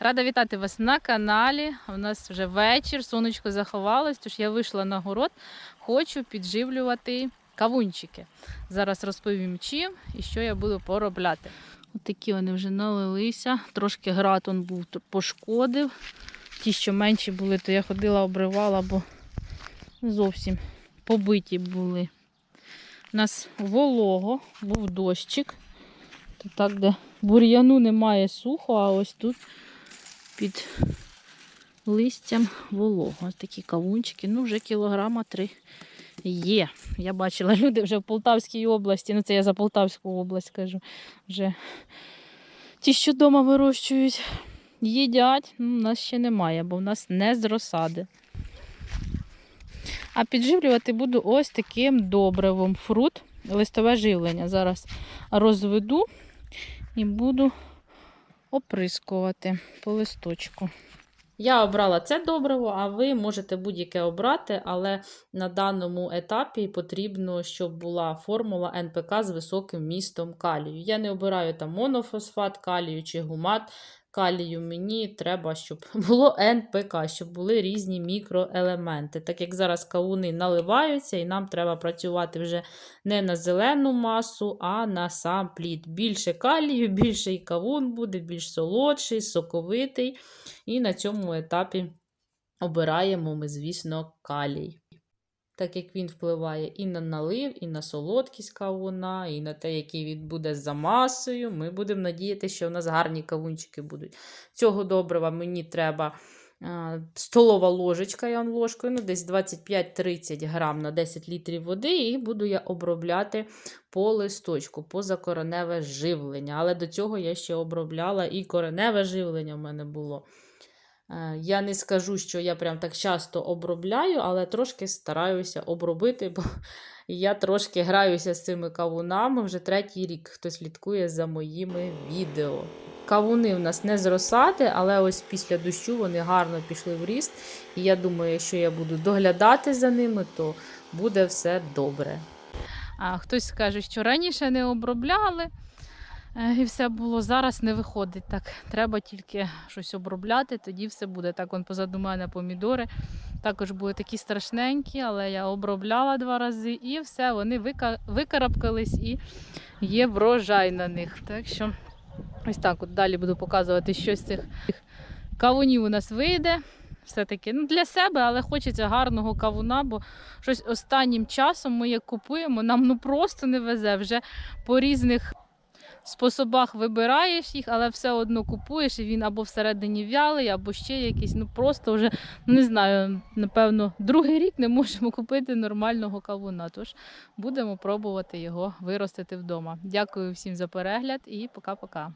Рада вітати вас на каналі. У нас вже вечір, сонечко заховалось, тож я вийшла на город, хочу підживлювати кавунчики. Зараз розповім чим і що я буду поробляти. От такі вони вже налилися. Трошки град був пошкодив. Ті, що менші були, то я ходила, обривала, бо зовсім побиті були. У нас волого, був дощик. Так, де бур'яну немає сухо, а ось тут під листям волого. Ось такі кавунчики. Ну, вже кілограма три є. Я бачила, люди вже в Полтавській області, ну це я за Полтавську область кажу, вже ті, що вдома вирощують, їдять. Ну, у нас ще немає, бо в нас не з розсади. А підживлювати буду ось таким добривом фрут, листове живлення. Зараз розведу і буду оприскувати по листочку. Я обрала це добриво, а ви можете будь-яке обрати, але на даному етапі потрібно, щоб була формула НПК з високим містом калію. Я не обираю там монофосфат калію чи гумат калію. Мені треба, щоб було НПК, щоб були різні мікроелементи. Так як зараз кавуни наливаються, і нам треба працювати вже не на зелену масу, а на сам плід. Більше калію, більше і кавун буде, більш солодший, соковитий. І на цьому етапі обираємо ми, звісно, калій. Так як він впливає і на налив, і на солодкість кавуна, і на те, який він буде за масою, ми будемо надіяти, що в нас гарні кавунчики будуть. Цього добрива мені треба столова ложечка, я вам ложкою, ну, десь 25-30 грам на 10 літрів води, і буду я обробляти по листочку, позакореневе живлення. Але до цього я ще обробляла і кореневе живлення в мене було. Е, Я не скажу, що я прям так часто обробляю, але трошки стараюся обробити, бо я трошки граюся з цими кавунами. Вже третій рік хто слідкує за моїми відео. Кавуни в нас не з розсади, але ось після дощу вони гарно пішли в ріст. І я думаю, якщо я буду доглядати за ними, то буде все добре. А хтось скаже, що раніше не обробляли. І все було зараз не виходить так. Треба тільки щось обробляти, тоді все буде. Так, он позаду мене помідори. Також були такі страшненькі, але я обробляла два рази і все, вони вика- викарабкались і є врожай на них. Так що ось так от далі буду показувати, що з цих кавунів у нас вийде. Все-таки ну, для себе, але хочеться гарного кавуна, бо щось останнім часом ми як купуємо, нам ну просто не везе. Вже по різних способах вибираєш їх, але все одно купуєш, і він або всередині вялий, або ще якийсь. Ну просто вже ну, не знаю, напевно, другий рік не можемо купити нормального кавуна. Тож будемо пробувати його виростити вдома. Дякую всім за перегляд і пока-пока.